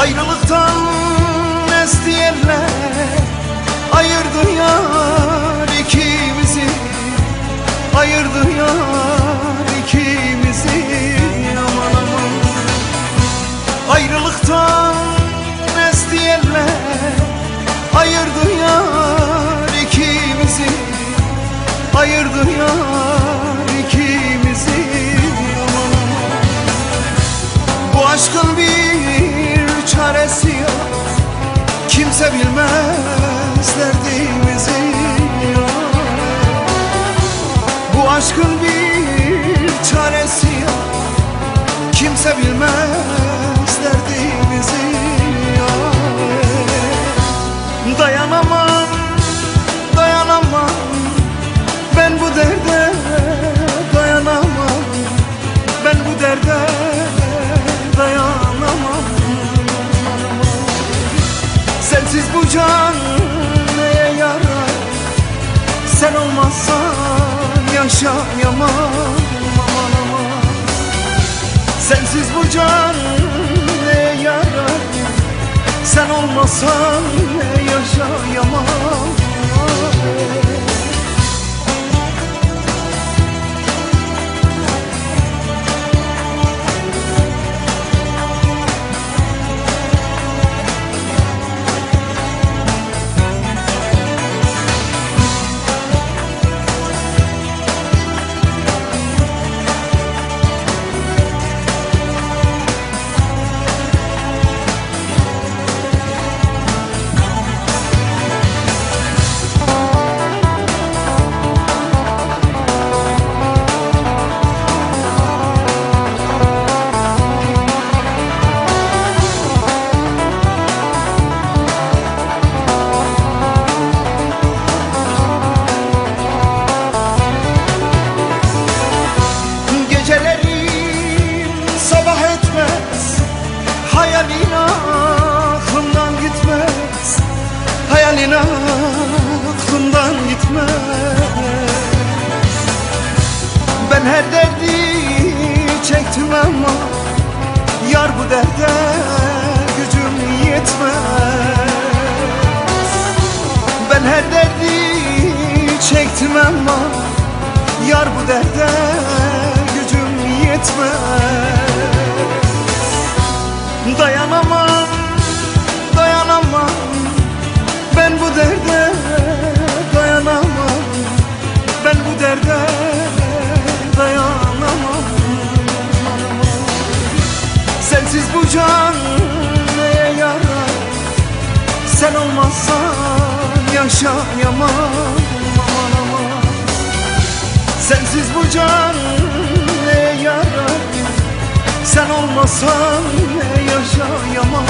Ayrılıktan esti yerler Ayırdı yar ikimizi. Ayırdı yar ikimizi Aman aman. Ayrılıktan esti yerler Ayırdı yar ikimizi. Ayırdı yar débilement olmazsan yaşayamam. Aman aman. Sensiz bu can neye yarar? Sen olmazsan yaşayamam Hayalin aklımdan gitmez. Ben her derdi çektim ama Yar bu derde gücüm yetmez. Ben her derdi çektim ama Yar bu derde gücüm yetmez olmazsan yaşayamam. Aman aman. Sensiz bu can ne yarar? Sen olmasan yaşayamam